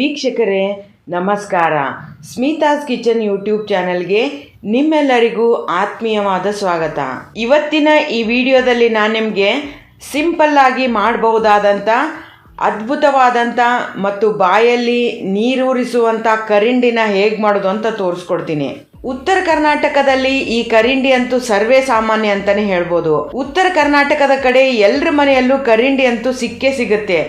ವೀಕ್ಷಕರೇ, ನಮಸ್ಕಾರ. Smitha's kitchen YouTube ಚಾನೆಲ್ಗೆ ನಿಮ್ಮೆಲ್ಲರಿಗೂ ಆತ್ಮೀಯವಾದ ಸ್ವಾಗತ. ಇವತ್ತಿನ ಈ ವಿಡಿಯೋದಲ್ಲಿ ನಾನು ನಿಮಗೆ ಸಿಂಪಲ್ ಆಗಿ ಮಾಡಬಹುದಾದಂಥ ಅದ್ಭುತವಾದಂಥ ಮತ್ತು ಬಾಯಲ್ಲಿ ನೀರೂರಿಸುವಂಥ ಕರಿಂಡಿನ ಹೇಗೆ ಮಾಡೋದು ಅಂತ ತೋರಿಸ್ಕೊಡ್ತೀನಿ. ಉತ್ತರ ಕರ್ನಾಟಕದಲ್ಲಿ ಈ ಕರಿಂಡಿ ಅಂತೂ ಸರ್ವೇ ಸಾಮಾನ್ಯ ಅಂತಾನೆ ಹೇಳ್ಬೋದು. ಉತ್ತರ ಕರ್ನಾಟಕದ ಕಡೆ ಎಲ್ಲರ ಮನೆಯಲ್ಲೂ ಕರಿಂಡಿ ಅಂತೂ ಸಿಕ್ಕೇ ಸಿಗುತ್ತೆ.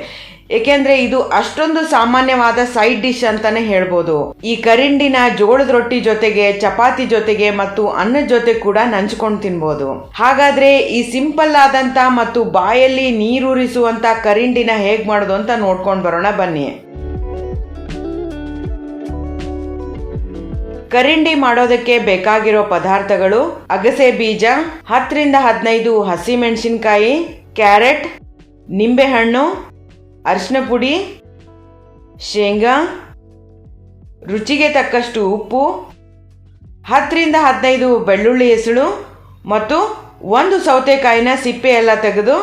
ಏಕೆಂದ್ರೆ ಇದು ಅಷ್ಟೊಂದು ಸಾಮಾನ್ಯವಾದ ಸೈಡ್ ಡಿಶ್ ಅಂತಾನೆ ಹೇಳ್ಬೋದು. ಈ ಕರಿಂಡಿನ ಜೋಳದ ರೊಟ್ಟಿ ಜೊತೆಗೆ, ಚಪಾತಿ ಜೊತೆಗೆ ಮತ್ತು ಅನ್ನದ ಜೊತೆ ಕೂಡ ನಂಚ್ಕೊಂಡು ತಿನ್ಬೋದು. ಹಾಗಾದ್ರೆ ಈ ಸಿಂಪಲ್ ಆದಂತ ಮತ್ತು ಬಾಯಲ್ಲಿ ನೀರೂರಿಸುವಂತ ಕರಿಂಡಿನ ಹೇಗ್ ಮಾಡೋದು ಅಂತ ನೋಡ್ಕೊಂಡು ಬರೋಣ ಬನ್ನಿ. ಕರಿಂಡಿ ಮಾಡೋದಕ್ಕೆ ಬೇಕಾಗಿರೋ ಪದಾರ್ಥಗಳು ಅಗಸೆ ಬೀಜ, ಹತ್ತರಿಂದ ಹದಿನೈದು ಹಸಿ ಮೆಣಸಿನ್ಕಾಯಿ, ಕ್ಯಾರೆಟ್, ನಿಂಬೆಹಣ್ಣು ಅರಿಶಿನ ಪುಡಿ, ಶೇಂಗಾ, ರುಚಿಗೆ ತಕ್ಕಷ್ಟು ಉಪ್ಪು, ಹತ್ತರಿಂದ ಹದಿನೈದು ಬೆಳ್ಳುಳ್ಳಿ ಹೆಸಳು ಮತ್ತು ಒಂದು ಸೌತೆಕಾಯಿನ ಸಿಪ್ಪೆ ಎಲ್ಲ ತೆಗೆದು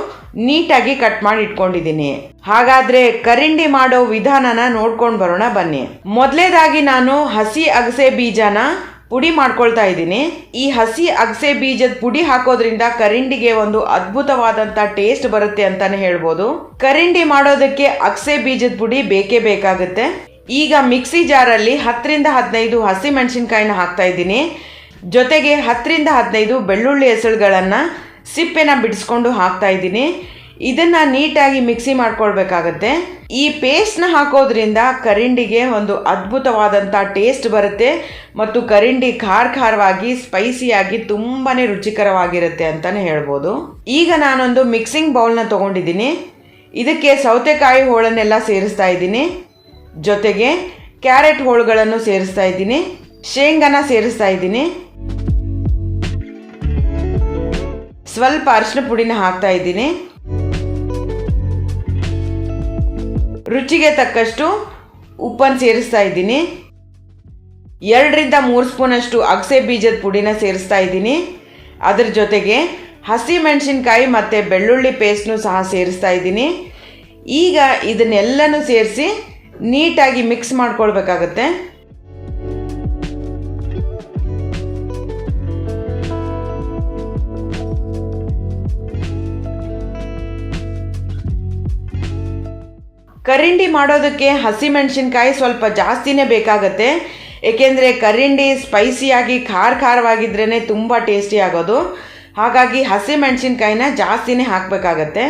ನೀಟಾಗಿ ಕಟ್ ಮಾಡಿ ಇಟ್ಕೊಂಡಿದ್ದೀನಿ. ಹಾಗಾದ್ರೆ ಕರಿಂಡಿ ಮಾಡೋ ವಿಧಾನನ ನೋಡ್ಕೊಂಡು ಬರೋಣ ಬನ್ನಿ. ಮೊದಲೇದಾಗಿ ನಾನು ಹಸಿ ಅಗಸೆ ಬೀಜನ ಪುಡಿ ಮಾಡ್ಕೊಳ್ತಾ ಇದ್ದೀನಿ. ಈ ಹಸಿ ಅಗಸೆ ಬೀಜದ ಪುಡಿ ಹಾಕೋದ್ರಿಂದ ಕರಿಂಡಿಗೆ ಒಂದು ಅದ್ಭುತವಾದಂತ ಟೇಸ್ಟ್ ಬರುತ್ತೆ ಅಂತಾನೆ ಹೇಳ್ಬೋದು. ಕರಿಂಡಿ ಮಾಡೋದಕ್ಕೆ ಅಗಸೆ ಬೀಜದ ಪುಡಿ ಬೇಕೇ ಬೇಕಾಗುತ್ತೆ. ಈಗ ಮಿಕ್ಸಿ ಜಾರಲ್ಲಿ ಹತ್ತರಿಂದ ಹದಿನೈದು ಹಸಿ ಮೆಣಸಿನ್ಕಾಯಿನ ಹಾಕ್ತಾ ಇದ್ದೀನಿ. ಜೊತೆಗೆ ಹತ್ತರಿಂದ ಹದಿನೈದು ಬೆಳ್ಳುಳ್ಳಿ ಹೆಸರುಗಳನ್ನು ಸಿಪ್ಪೆನ ಬಿಡಿಸ್ಕೊಂಡು ಹಾಕ್ತಾ ಇದ್ದೀನಿ. ಇದನ್ನ ನೀಟಾಗಿ ಮಿಕ್ಸಿ ಮಾಡ್ಕೊಳ್ಬೇಕಾಗತ್ತೆ. ಈ ಪೇಸ್ಟ್ನ ಹಾಕೋದ್ರಿಂದ ಕರಿಂಡಿಗೆ ಒಂದು ಅದ್ಭುತವಾದಂಥ ಟೇಸ್ಟ್ ಬರುತ್ತೆ ಮತ್ತು ಕರಿಂಡಿ ಖಾರ ಖಾರವಾಗಿ, ಸ್ಪೈಸಿಯಾಗಿ ತುಂಬಾ ರುಚಿಕರವಾಗಿರುತ್ತೆ ಅಂತಲೇ ಹೇಳ್ಬೋದು. ಈಗ ನಾನೊಂದು ಮಿಕ್ಸಿಂಗ್ ಬೌಲ್ನ ತೊಗೊಂಡಿದ್ದೀನಿ. ಇದಕ್ಕೆ ಸೌತೆಕಾಯಿ ಹೋಳನ್ನೆಲ್ಲ ಸೇರಿಸ್ತಾ ಇದ್ದೀನಿ. ಜೊತೆಗೆ ಕ್ಯಾರೆಟ್ ಹೋಳುಗಳನ್ನು ಸೇರಿಸ್ತಾ ಇದ್ದೀನಿ. ಶೇಂಗಾನ ಸೇರಿಸ್ತಾ ಇದ್ದೀನಿ. ಸ್ವಲ್ಪ ಅರಿಶಿನ ಪುಡಿನ ಹಾಕ್ತಾ ಇದ್ದೀನಿ. ರುಚಿಗೆ ತಕ್ಕಷ್ಟು ಉಪ್ಪನ್ನು ಸೇರಿಸ್ತಾ ಇದ್ದೀನಿ. ಎರಡರಿಂದ ಮೂರು ಸ್ಪೂನಷ್ಟು ಅಗಸೆ ಬೀಜದ ಪುಡಿನ ಸೇರಿಸ್ತಾ ಇದ್ದೀನಿ. ಅದರ ಜೊತೆಗೆ ಹಸಿ ಮೆಣಸಿನ್ಕಾಯಿ ಮತ್ತು ಬೆಳ್ಳುಳ್ಳಿ ಪೇಸ್ಟ್ನು ಸಹ ಸೇರಿಸ್ತಾ ಇದ್ದೀನಿ. ಈಗ ಇದನ್ನೆಲ್ಲನೂ ಸೇರಿಸಿ ನೀಟಾಗಿ ಮಿಕ್ಸ್ ಮಾಡ್ಕೊಳ್ಬೇಕಾಗತ್ತೆ. ಕರಿಂಡಿ ಮಾಡೋದಕ್ಕೆ ಹಸಿಮೆಣಸಿನ್ಕಾಯಿ ಸ್ವಲ್ಪ ಜಾಸ್ತಿನೇ ಬೇಕಾಗತ್ತೆ. ಏಕೆಂದರೆ ಕರಿಂಡಿ ಸ್ಪೈಸಿಯಾಗಿ ಖಾರ ಖಾರವಾಗಿದ್ರೇ ತುಂಬ ಟೇಸ್ಟಿ ಆಗೋದು. ಹಾಗಾಗಿ ಹಸಿಮೆಣಸಿನ್ಕಾಯಿನ ಜಾಸ್ತಿನೇ ಹಾಕಬೇಕಾಗತ್ತೆ.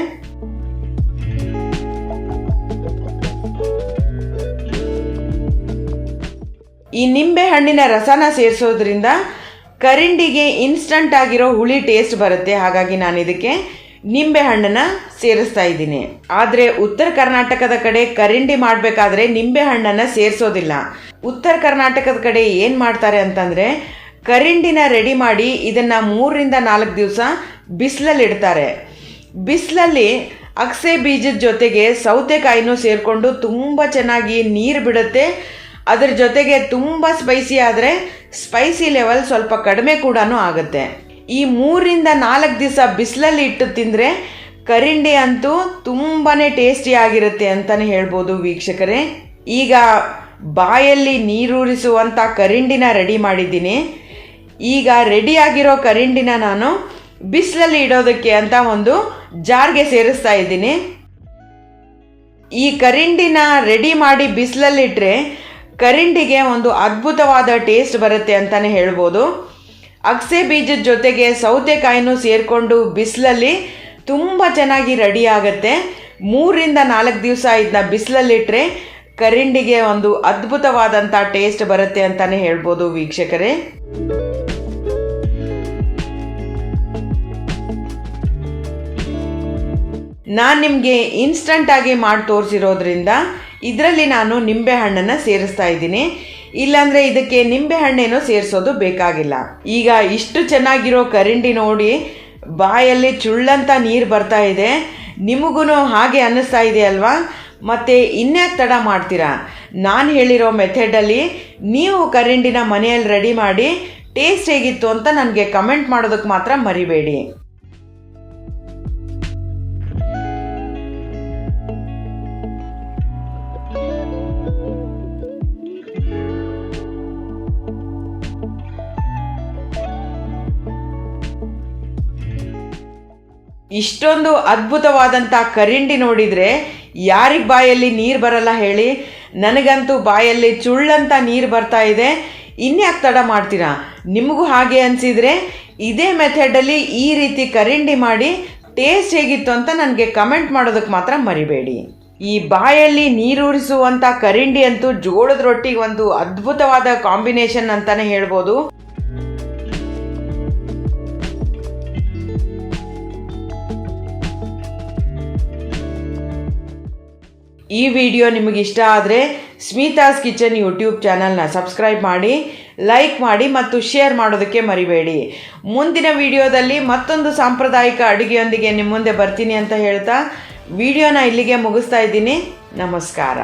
ಈ ನಿಂಬೆ ಹಣ್ಣಿನ ರಸನ ಸೇರಿಸೋದ್ರಿಂದ ಕರಿಂಡಿಗೆ ಇನ್ಸ್ಟಂಟ್ ಆಗಿರೋ ಹುಳಿ ಟೇಸ್ಟ್ ಬರುತ್ತೆ. ಹಾಗಾಗಿ ನಾನು ಇದಕ್ಕೆ ನಿಂಬೆ ಹಣ್ಣನ್ನು ಸೇರಿಸ್ತಾ ಇದ್ದೀನಿ. ಆದರೆ ಉತ್ತರ ಕರ್ನಾಟಕದ ಕಡೆ ಕರಿಂಡಿ ಮಾಡಬೇಕಾದ್ರೆ ನಿಂಬೆ ಹಣ್ಣನ್ನು ಸೇರಿಸೋದಿಲ್ಲ. ಉತ್ತರ ಕರ್ನಾಟಕದ ಕಡೆ ಏನು ಮಾಡ್ತಾರೆ ಅಂತಂದರೆ ಕರಿಂಡಿನ ರೆಡಿ ಮಾಡಿ ಇದನ್ನು ಮೂರರಿಂದ ನಾಲ್ಕು ದಿವಸ ಬಿಸಿಲಲ್ಲಿ ಇಡ್ತಾರೆ. ಬಿಸಿಲಲ್ಲಿ ಅಗಸೆ ಬೀಜದ ಜೊತೆಗೆ ಸೌತೆಕಾಯಿನೂ ಸೇರಿಕೊಂಡು ತುಂಬ ಚೆನ್ನಾಗಿ ನೀರು ಬಿಡುತ್ತೆ. ಅದ್ರ ಜೊತೆಗೆ ತುಂಬ ಸ್ಪೈಸಿ ಆದರೆ ಸ್ಪೈಸಿ ಲೆವೆಲ್ ಸ್ವಲ್ಪ ಕಡಿಮೆ ಕೂಡ ಆಗುತ್ತೆ. ಈ ಮೂರಿಂದ ನಾಲ್ಕು ದಿವಸ ಬಿಸಿಲಲ್ಲಿ ಇಟ್ಟು ತಿಂದರೆ ಕರಿಂಡಿ ಅಂತೂ ತುಂಬಾ ಟೇಸ್ಟಿ ಆಗಿರುತ್ತೆ ಅಂತಲೇ ಹೇಳ್ಬೋದು ವೀಕ್ಷಕರೇ. ಈಗ ಬಾಯಲ್ಲಿ ನೀರೂರಿಸುವಂಥ ಕರಿಂಡಿನ ರೆಡಿ ಮಾಡಿದ್ದೀನಿ. ಈಗ ರೆಡಿಯಾಗಿರೋ ಕರಿಂಡಿನ ನಾನು ಬಿಸಿಲಲ್ಲಿ ಇಡೋದಕ್ಕೆ ಅಂತ ಒಂದು ಜಾರ್ಗೆ ಸೇರಿಸ್ತಾ ಇದ್ದೀನಿ. ಈ ಕರಿಂಡಿನ ರೆಡಿ ಮಾಡಿ ಬಿಸಿಲಲ್ಲಿಟ್ಟರೆ ಕರಿಂಡಿಗೆ ಒಂದು ಅದ್ಭುತವಾದ ಟೇಸ್ಟ್ ಬರುತ್ತೆ ಅಂತಲೇ ಹೇಳ್ಬೋದು. ಅಗಸೆ ಬೀಜದ ಜೊತೆಗೆ ಸೌತೆಕಾಯಿನೂ ಸೇರಿಕೊಂಡು ಬಿಸಿಲಲ್ಲಿ ತುಂಬ ಚೆನ್ನಾಗಿ ರೆಡಿ ಆಗುತ್ತೆ. ಮೂರಿಂದ ನಾಲ್ಕು ದಿವಸ ಇದನ್ನ ಬಿಸಿಲಲ್ಲಿಟ್ಟರೆ ಕರಿಂಡಿಗೆ ಒಂದು ಅದ್ಭುತವಾದಂಥ ಟೇಸ್ಟ್ ಬರುತ್ತೆ ಅಂತಲೇ ಹೇಳ್ಬೋದು ವೀಕ್ಷಕರೇ. ನಾನು ನಿಮಗೆ ಇನ್ಸ್ಟಂಟಾಗಿ ಮಾಡಿ ತೋರಿಸಿರೋದ್ರಿಂದ ಇದರಲ್ಲಿ ನಾನು ನಿಂಬೆ ಹಣ್ಣನ್ನು ಸೇರಿಸ್ತಾ ಇದ್ದೀನಿ. ಇಲ್ಲಾಂದರೆ ಇದಕ್ಕೆ ನಿಂಬೆ ಹಣ್ಣೇನೋ ಸೇರಿಸೋದು ಬೇಕಾಗಿಲ್ಲ. ಈಗ ಇಷ್ಟು ಚೆನ್ನಾಗಿರೋ ಕರಿಂಡಿ ನೋಡಿ ಬಾಯಲ್ಲಿ ಚುಳ್ಳಂತ ನೀರು ಬರ್ತಾ ಇದೆ. ನಿಮಗೂ ಹಾಗೆ ಅನ್ನಿಸ್ತಾ ಇದೆ ಅಲ್ವಾ? ಮತ್ತು ಇನ್ಯಾಕೆ ತಡ ಮಾಡ್ತೀರಾ? ನಾನು ಹೇಳಿರೋ ಮೆಥಡಲ್ಲಿ ನೀವು ಕರಿಂಡಿನ ಮನೆಯಲ್ಲಿ ರೆಡಿ ಮಾಡಿ ಟೇಸ್ಟ್ ಹೇಗಿತ್ತು ಅಂತ ನನಗೆ ಕಮೆಂಟ್ ಮಾಡೋದಕ್ಕೆ ಮಾತ್ರ ಮರಿಬೇಡಿ. ಇಷ್ಟೊಂದು ಅದ್ಭುತವಾದಂಥ ಕರಿಂಡಿ ನೋಡಿದರೆ ಯಾರಿಗೆ ಬಾಯಲ್ಲಿ ನೀರು ಬರಲ್ಲ ಹೇಳಿ? ನನಗಂತೂ ಬಾಯಲ್ಲಿ ಚುಳ್ಳಂತ ನೀರು ಬರ್ತಾ ಇದೆ. ಇನ್ಯಾಕೆ ತಡ ಮಾಡ್ತೀರಾ? ನಿಮಗೂ ಹಾಗೆ ಅನಿಸಿದರೆ ಇದೇ ಮೆಥಡಲ್ಲಿ ಈ ರೀತಿ ಕರಿಂಡಿ ಮಾಡಿ ಟೇಸ್ಟ್ ಹೇಗಿತ್ತು ಅಂತ ನನಗೆ ಕಮೆಂಟ್ ಮಾಡೋದಕ್ಕೆ ಮಾತ್ರ ಮರಿಬೇಡಿ. ಈ ಬಾಯಲ್ಲಿ ನೀರೂರಿಸುವಂಥ ಕರಿಂಡಿ ಅಂತೂ ಜೋಳದ ರೊಟ್ಟಿಗೆ ಒಂದು ಅದ್ಭುತವಾದ ಕಾಂಬಿನೇಷನ್ ಅಂತಲೇ ಹೇಳ್ಬೋದು. ಈ ವಿಡಿಯೋ ನಿಮಗೆ ಇಷ್ಟ ಆದರೆ ಸ್ಮಿತಾಸ್ ಕಿಚನ್ ಯೂಟ್ಯೂಬ್ ಚಾನಲ್ನ ಸಬ್ಸ್ಕ್ರೈಬ್ ಮಾಡಿ, ಲೈಕ್ ಮಾಡಿ ಮತ್ತು ಶೇರ್ ಮಾಡೋದಕ್ಕೆ ಮರಿಬೇಡಿ. ಮುಂದಿನ ವಿಡಿಯೋದಲ್ಲಿ ಮತ್ತೊಂದು ಸಾಂಪ್ರದಾಯಿಕ ಅಡುಗೆಯೊಂದಿಗೆ ನಿಮ್ಮ ಮುಂದೆ ಬರ್ತೀನಿ ಅಂತ ಹೇಳ್ತಾ ವಿಡಿಯೋನ ಇಲ್ಲಿಗೆ ಮುಗಿಸ್ತಾ ಇದ್ದೀನಿ. ನಮಸ್ಕಾರ.